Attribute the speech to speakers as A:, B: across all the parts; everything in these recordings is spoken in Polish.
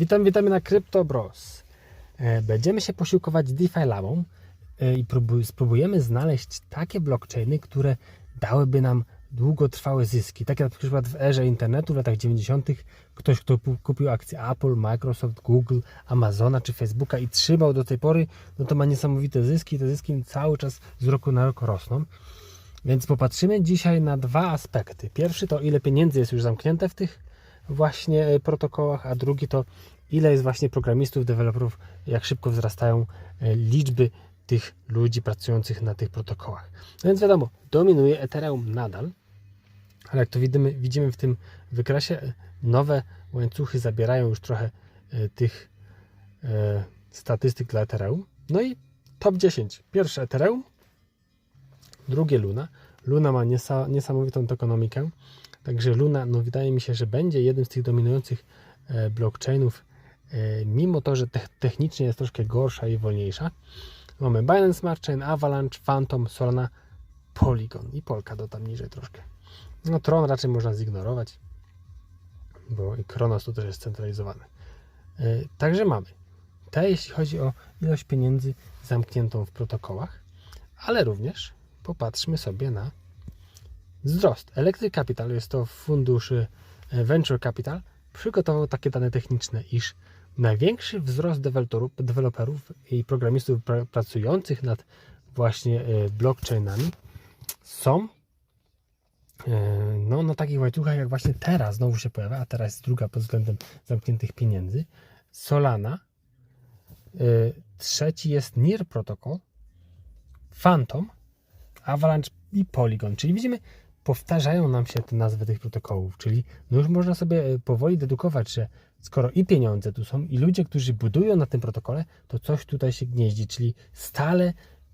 A: Witam, witamy na CryptoBros. E, Będziemy się posiłkować DeFi Labą e, i próbuj, spróbujemy znaleźć takie blockchainy, które dałyby nam długotrwałe zyski. Tak jak na przykład w erze internetu w latach 90. ktoś, kto kupił akcje Apple, Microsoft, Google, Amazona czy Facebooka i trzymał do tej pory, no to ma niesamowite zyski te zyski cały czas z roku na rok rosną. Więc popatrzymy dzisiaj na dwa aspekty. Pierwszy to ile pieniędzy jest już zamknięte w tych właśnie e, protokołach, a drugi to ile jest właśnie programistów, deweloperów, jak szybko wzrastają e, liczby tych ludzi pracujących na tych protokołach. No więc wiadomo, dominuje Ethereum nadal, ale jak to widzimy, widzimy w tym wykresie, e, nowe łańcuchy zabierają już trochę tych statystyk dla Ethereum. No i top 10. Pierwsze Ethereum, drugie Luna. Luna ma niesa, niesamowitą ekonomikę, także Luna, no wydaje mi się, że będzie jednym z tych dominujących e, blockchainów, e, mimo to, że te, technicznie jest troszkę gorsza i wolniejsza. Mamy Binance Smart Chain, Avalanche, Phantom, Solana, Polygon i Polkadot tam niżej troszkę. No Tron raczej można zignorować, bo i Kronos tu też jest centralizowany. E, Także mamy te, jeśli chodzi o ilość pieniędzy zamkniętą w protokołach, ale również popatrzmy sobie na wzrost. Electric Capital, jest to fundusz e, Venture Capital, przygotował takie dane techniczne, iż największy wzrost deweloperów, deweloperów i programistów pra, pracujących nad właśnie e, blockchainami są e, no, na takich łańcuchach jak właśnie teraz znowu się pojawia, a teraz jest druga pod względem zamkniętych pieniędzy. Solana, trzeci jest NIR Protocol, Phantom, Avalanche i Polygon. Czyli widzimy, powtarzają nam się te nazwy tych protokołów, czyli no już można sobie e, powoli dedukować, że skoro i pieniądze tu są, i ludzie, którzy budują na tym protokole, to coś tutaj się gnieździ, czyli stale,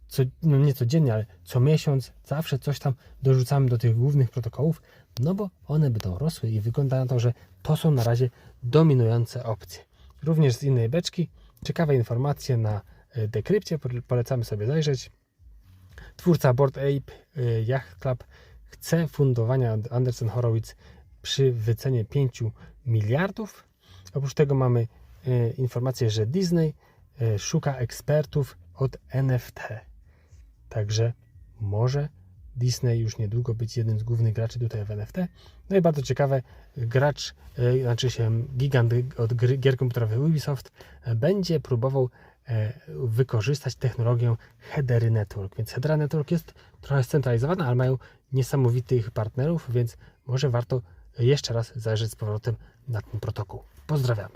A: co, no nie codziennie, ale co miesiąc, zawsze coś tam dorzucamy do tych głównych protokołów, no bo one będą rosły i wygląda na to, że to są na razie dominujące opcje. Również z innej beczki, ciekawe informacje na e, Decrypcie, polecamy sobie zajrzeć. Twórca Board Ape y, Yacht Club chce fundowania Anderson Horowitz przy wycenie 5 miliardów. Oprócz tego mamy y, informację, że Disney y, szuka ekspertów od NFT. Także może Disney już niedługo być jednym z głównych graczy tutaj w NFT. No i bardzo ciekawe, gracz, y, znaczy się gigant od gier komputerowych Ubisoft będzie próbował e, wykorzystać technologię Headery Network. Więc Hedera Network jest trochę scentralizowana, ale mają niesamowitych partnerów, więc może warto jeszcze raz zajrzeć z powrotem na ten protokół. Pozdrawiamy.